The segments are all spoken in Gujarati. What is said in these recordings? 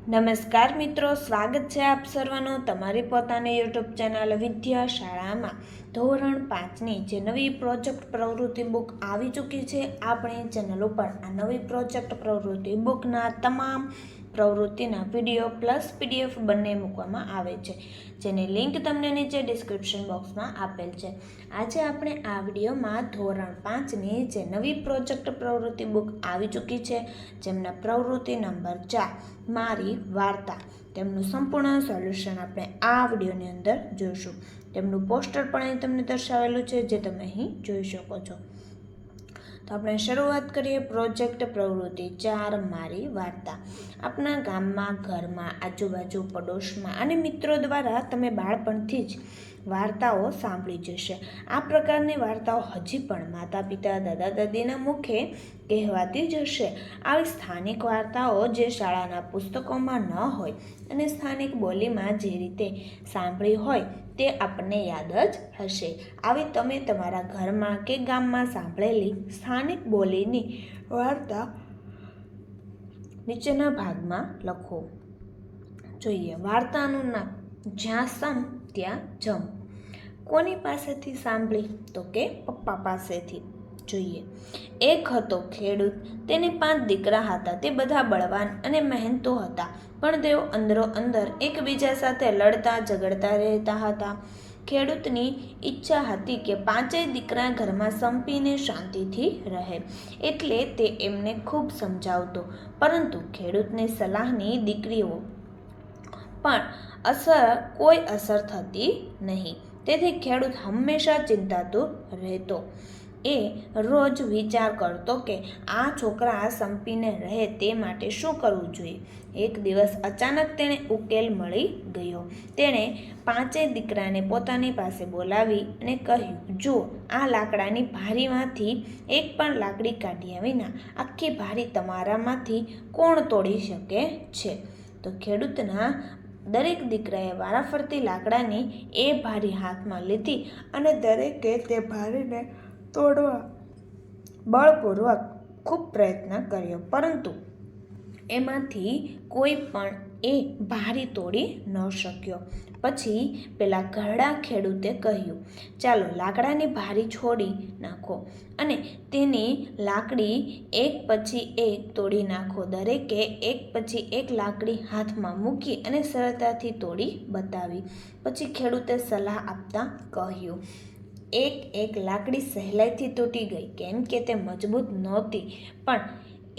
નમસ્કાર મિત્રો, સ્વાગત છે આપ સર્વનું તમારી પોતાની યુટ્યુબ ચેનલ વિદ્યા શાળામાં ધોરણ પાંચની જે નવી પ્રોજેક્ટ પ્રવૃત્તિ બુક આવી ચૂકી છે, આપણી ચેનલ ઉપર આ નવી પ્રોજેક્ટ પ્રવૃત્તિ બુકના તમામ પ્રવૃત્તિના વીડિયો પ્લસ પીડીએફ બંને મૂકવામાં આવે છે, જેની લિંક તમને નીચે ડિસ્ક્રિપ્શન બોક્સમાં આપેલ છે. આજે આપણે આ વિડીયોમાં ધોરણ પાંચની જે નવી પ્રોજેક્ટ પ્રવૃત્તિ બુક આવી ચૂકી છે, જેમના પ્રવૃત્તિ નંબર ચાર, મારી વાર્તા. તેમનું સંપૂર્ણ સોલ્યુશન આપણે આ વિડીયોની અંદર જોઈશું. તેમનું પોસ્ટર પણ અહીં તમને દર્શાવેલું છે, જે તમે અહીં જોઈ શકો છો. તો આપણે શરૂઆત કરીએ પ્રોજેક્ટ પ્રવૃત્તિ. ચાર મારી વાર્તા. આપણા ગામમાં, ઘરમાં, આજુબાજુ, પડોશમાં અને મિત્રો દ્વારા તમે બાળપણથી જ વાર્તાઓ સાંભળી જશે. આ પ્રકારની વાર્તાઓ હજી પણ માતા પિતા દાદા, દાદીના મુખે કહેવાતી જ હશે. આવી સ્થાનિક વાર્તાઓ જે શાળાના પુસ્તકોમાં ન હોય અને સ્થાનિક બોલીમાં જે રીતે સાંભળી હોય તે આપણને યાદ જ હશે. આવી તમે તમારા ઘરમાં કે ગામમાં સાંભળેલી સ્થાનિક બોલીની વાર્તા નીચેના ભાગમાં લખો. જોઈએ, વાર્તાનું નામ જ્યાં સમ ત્યાં જમ કોની પાસેથી સાંભળી? તો કે પપ્પા પાસેથી. જોઈએ. એક હતો ખેડૂત. તેને પાંચ દીકરા હતા. તે બધા બળવાન અને મહેનતુ હતા. પણ તેઓ અંદરો અંદર એકબીજા સાથે લડતા, ઝઘડતા રહેતા હતા. ખેડૂતની ઈચ્છા હતી કે પાંચેય દીકરા ઘરમાં સંપીને શાંતિથી રહે. એટલે તે એમને ખૂબ સમજાવતો. પરંતુ ખેડૂતની સલાહની દીકરીઓ પણ અસર, કોઈ અસર થતી નહીં. તેથી ખેડૂત હંમેશા ચિંતાતુર રહેતો. એ રોજ વિચાર કરતો કે આ છોકરા સંપીને રહે તે માટે શું કરવું જોઈએ? એક દિવસ અચાનક તેણે ઉકેલ મળી ગયો. તેણે પાંચેય દીકરાને પોતાની પાસે બોલાવી અને કહ્યું જો આ લાકડાની ભારીમાંથી એક પણ લાકડી કાઢ્યા વિના આખી ભારી તમારામાંથી કોણ તોડી શકે છે? તો ખેડૂતના દરેક દીકરાએ વારાફરતી લાકડાની એ ભારી હાથમાં લીધી અને દરેકે તે ભારીને તોડવા. બળપૂર્વક ખૂબ પ્રયત્ન કર્યો, પરંતુ એમાંથી કોઈ પણ એ ભારી તોડી ન શક્યો. પછી પેલા ઘરડા ખેડૂતે કહ્યું, ચાલો લાકડાની ભારી છોડી નાખો અને તેની લાકડી એક પછી એક તોડી નાખો. દરેકે એક પછી એક લાકડી હાથમાં મૂકી અને સરળતાથી તોડી બતાવી. પછી ખેડૂતે સલાહ આપતા કહ્યું એક એક લાકડી સહેલાઈથી તૂટી ગઈ. કેમ કે તે મજબૂત નહોતી પણ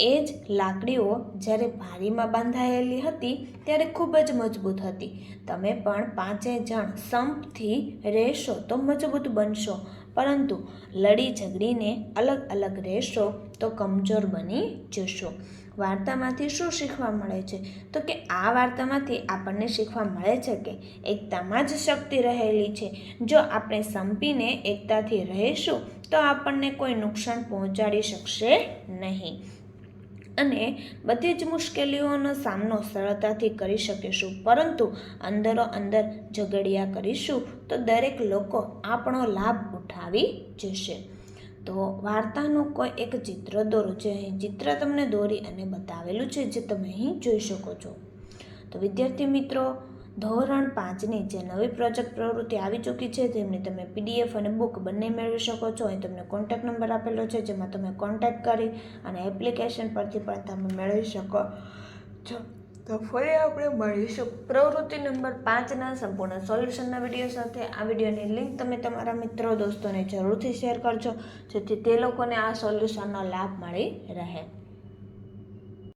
એ જ લાકડીઓ જ્યારે ભારીમાં બાંધાયેલી હતી ત્યારે ખૂબ જ મજબૂત હતી. તમે પણ પાંચેય જણ સંપથી રહેશો તો મજબૂત બનશો. પરંતુ લડી ઝઘડીને અલગ અલગ રહેશો તો કમજોર બની જશો. વાર્તામાંથી શું શીખવા મળે છે? તો કે આ વાર્તામાંથી આપણને શીખવા મળે છે કે એકતામાં જ શક્તિ રહેલી છે. જો આપણે સંપીને એકતાથી રહીશું તો આપણને કોઈ નુકસાન પહોંચાડી શકશે નહીં. અને બધી જ મુશ્કેલીઓનો સામનો સરળતાથી કરી શકીશું. પરંતુ અંદરો અંદર ઝઘડિયા કરીશું તો દરેક લોકો આપણો લાભ ઉઠાવી જશે. તો વાર્તાનું કોઈ એક ચિત્ર દોરો જે અહીં ચિત્ર તમને દોરી અને બતાવેલું છે, જે તમે અહીં જોઈ શકો છો. તો વિદ્યાર્થી મિત્રો ધોરણ પાંચની જે નવી પ્રોજેક્ટ પ્રવૃત્તિ આવી ચૂકી છે, તેમની તમે પીડીએફ અને બુક બંને મેળવી શકો છો. અહીં તમને કોન્ટેક્ટ નંબર આપેલો છે, જેમાં તમે કોન્ટેક્ટ કરી અને એપ્લિકેશન પરથી પણ તમે મેળવી શકો છો. તો ફરી આપણે મળીશું પ્રવૃત્તિ નંબર પાંચના સંપૂર્ણ સોલ્યુશનના વીડિયો સાથે. આ વિડીયોની લિંક તમે તમારા મિત્રો, દોસ્તોને જરૂરથી શેર કરજો, જેથી તે લોકોને આ સોલ્યુશનનો લાભ મળી રહે.